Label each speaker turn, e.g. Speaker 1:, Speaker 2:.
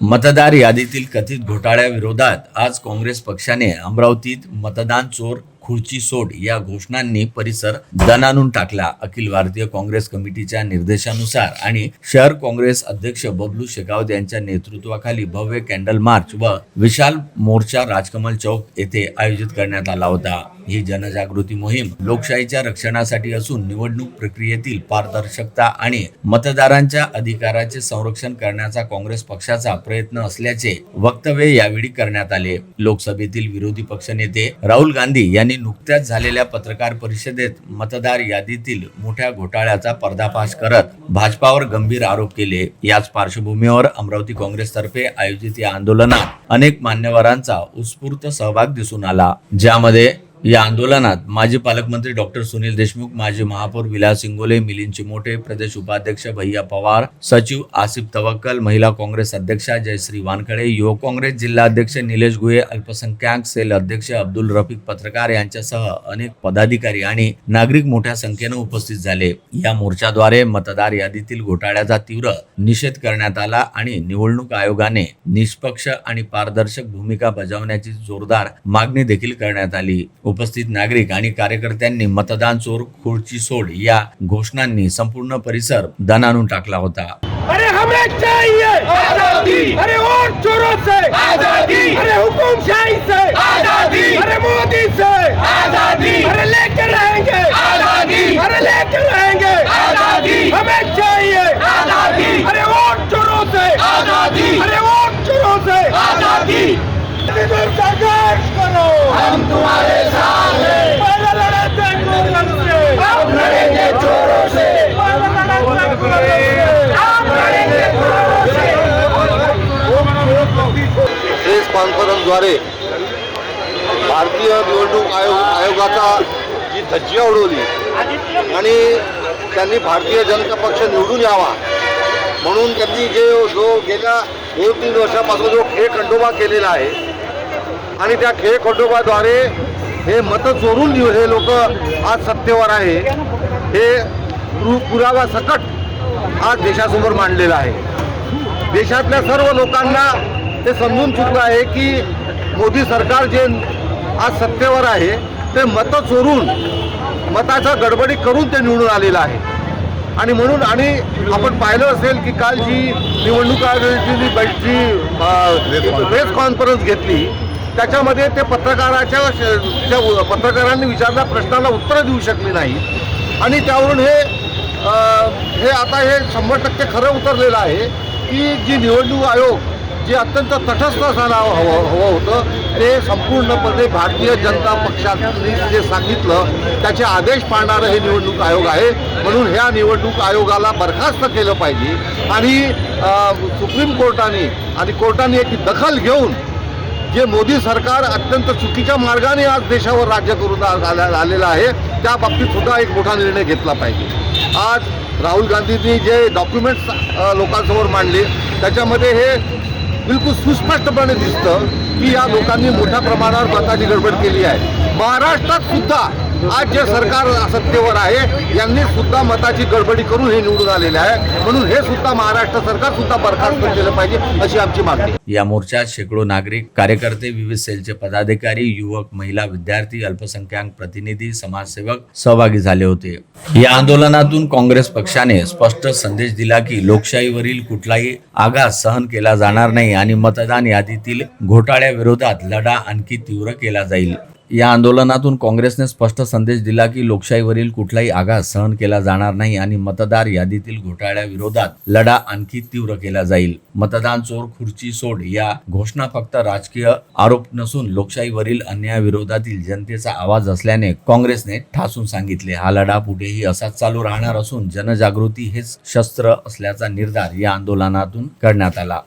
Speaker 1: मतदार यादीतील कथित घोटाळ्याविरोधात आज काँग्रेस पक्षाने अमरावतीत मतदान चोर खुर्ची सोड या घोषणांनी परिसर दणानून टाकला. अखिल भारतीय काँग्रेस कमिटीच्या निर्देशानुसार आणि शहर काँग्रेस अध्यक्ष बबलू शेगावत यांच्या नेतृत्वाखाली भव्य कॅन्डल मार्च व विशाल मोर्चा राजकमल चौक येथे आयोजित करण्यात आला होता. ही जनजागृती मोहीम लोकशाहीच्या रक्षणासाठी असून निवडणूक प्रक्रियेतील पारदर्शकता आणि मतदारांच्या अधिकाराचे संरक्षण करण्याचा काँग्रेस पक्षाचा प्रयत्न असल्याचे वक्तव्य यावेळी करण्यात आले. लोकसभेतील विरोधी पक्षनेते राहुल गांधी यांनी नुकत्याच झालेल्या पत्रकार परिषदेत मतदार यादीतील मोठ्या घोटाळ्याचा पर्दाफाश करत भाजपावर गंभीर आरोप केले. याच पार्श्वभूमीवर अमरावती काँग्रेसतर्फे आयोजित या आंदोलनात अनेक मान्यवरांचा उत्स्फूर्त सहभाग दिसून आला. ज्यामध्ये या आंदोलनात माजी पालकमंत्री डॉक्टर सुनील देशमुख माजी महापौर विलास इंगोले मिलिंद चिमोटे प्रदेश उपाध्यक्ष भैया पवार सचिव आसिफ तवक्कल महिला काँग्रेस अध्यक्षा जयश्री वानखडे युवक काँग्रेस जिल्हा अध्यक्ष निलेश गुहे अल्पसंख्याक सेल अध्यक्ष अब्दुल रफिक पत्रकार यांच्यासह अनेक पदाधिकारी आणि नागरिक मोठ्या संख्येनं उपस्थित झाले. या मोर्चाद्वारे मतदार यादीतील घोटाळ्याचा तीव्र निषेध करण्यात आला आणि निवडणूक आयोगाने निष्पक्ष आणि पारदर्शक भूमिका बजावण्याची जोरदार मागणी देखील करण्यात आली. उपस्थित नागरिक आणि कार्यकर्त्यांनी मतदान चोर खुर्ची सोड या घोषणांनी संपूर्ण परिसर दणानून टाकला होता.
Speaker 2: अरे हमें चाहिए! आजादी! अरे वोट चोरों से! आजादी! अरे हुकुमशाही से! आजादी! अरे मोदी से! आजादी! अरे लेके रहेंगे! आजादी! अरे लेके रहेंगे! आजादी! हमें चाहिए! आजादी! अरे वोट चोरों से! आजादी! अरे वोट चोरों से! आजादी! करो! हम तुम्हारे
Speaker 3: द्वारे भारतीय निवडणूक आयोग आयोगाचा जी धज्जिया उडवली आणि त्यांनी भारतीय जनता पक्ष निवडून यावा म्हणून त्यांनी जे जो गेल्या दोन तीन वर्षापासून जो खेळ खंडोबा केलेला आहे आणि त्या खेळ खंडोबाद्वारे हे मतं चोरून हे लोक आज सत्तेवर आहे. हे पुरावा सकट आज देशासमोर मांडलेला आहे. देशातल्या सर्व लोकांना ते समजून चुकलं आहे की मोदी सरकार जे आज सत्तेवर आहे ते मतं चोरून मताचा गडबडी करून ते निवडून आलेलं आहे. आणि म्हणून आणि आपण पाहिलं असेल की काल जी निवडणूक आयोगाची जी प्रेस कॉन्फरन्स घेतली त्याच्यामध्ये ते पत्रकाराच्या त्या पत्रकारांनी विचारल्या प्रश्नाला उत्तरं देऊ शकली नाही. आणि त्यावरून हे आ, हे आता हे शंभर टक्के खरं उतरलेलं आहे की जी निवडणूक आयोग जे अत्यंत तटस्थ असायला हवं हवं होतं ते संपूर्णपणे भारतीय जनता पक्षाने जे सांगितलं त्याचे आदेश पाळणारं हे निवडणूक आयोग आहे. म्हणून ह्या निवडणूक आयोगाला बरखास्त केलं पाहिजे. आणि सुप्रीम कोर्टाने आणि कोर्टाने याची दखल घेऊन जे मोदी सरकार अत्यंत चुकीच्या मार्गाने आज देशावर राज्य करून आल्या- आलेलं आहे त्या बाबतीत सुद्धा एक मोठा निर्णय घेतला पाहिजे. आज राहुल गांधींनी जे डॉक्युमेंट्स लोकांसमोर मांडले त्याच्यामध्ये हे बिलकुल सुस्पष्टपणे दिसतं की या लोकांनी मोठ्या प्रमाणावर मताची गडबड केली आहे. महाराष्ट्रात सुद्धा आज जे सरकार सत्तेवर आहे यांनी सुद्धा मताची गडबडी करून हे निवडून आलेले आहे. म्हणून हे सुद्धा महाराष्ट्र सरकार सुद्धा बरखास्त केलं पाहिजे अशी आमची मागणी.
Speaker 1: या मोर्चात शेकडो नागरिक कार्यकर्ते विविध सेलचे पदाधिकारी युवक महिला विद्यार्थी अल्पसंख्याक प्रतिनिधी समाजसेवक सहभागी झाले होते. या आंदोलनातून काँग्रेस पक्षाने स्पष्ट संदेश दिला की लोकशाहीवरील कुठलाही आघात सहन केला जाणार नाही आणि मतदान यादीतील घोटाळ्याविरोधात लढा आणखी तीव्र केला जाईल. या आंदोलनातून काँग्रेसने स्पष्ट संदेश दिला की लोकशाहीवरील कुठलाही आघात सहन केला जाणार नाही आणि मतदार यादीतील घोटाळ्याविरोधात लढा आणखी तीव्र केला जाईल. मतदान चोर खुर्ची सोड या घोषणा फक्त राजकीय आरोप नसून लोकशाहीवरील अन्यायाविरोधातील जनतेचा आवाज असल्याने काँग्रेसने ठासून सांगितले. हा लढा पुढेही असाच चालू राहणार असून जनजागृती हेच शस्त्र असल्याचा निर्धार या आंदोलनातून करण्यात आला.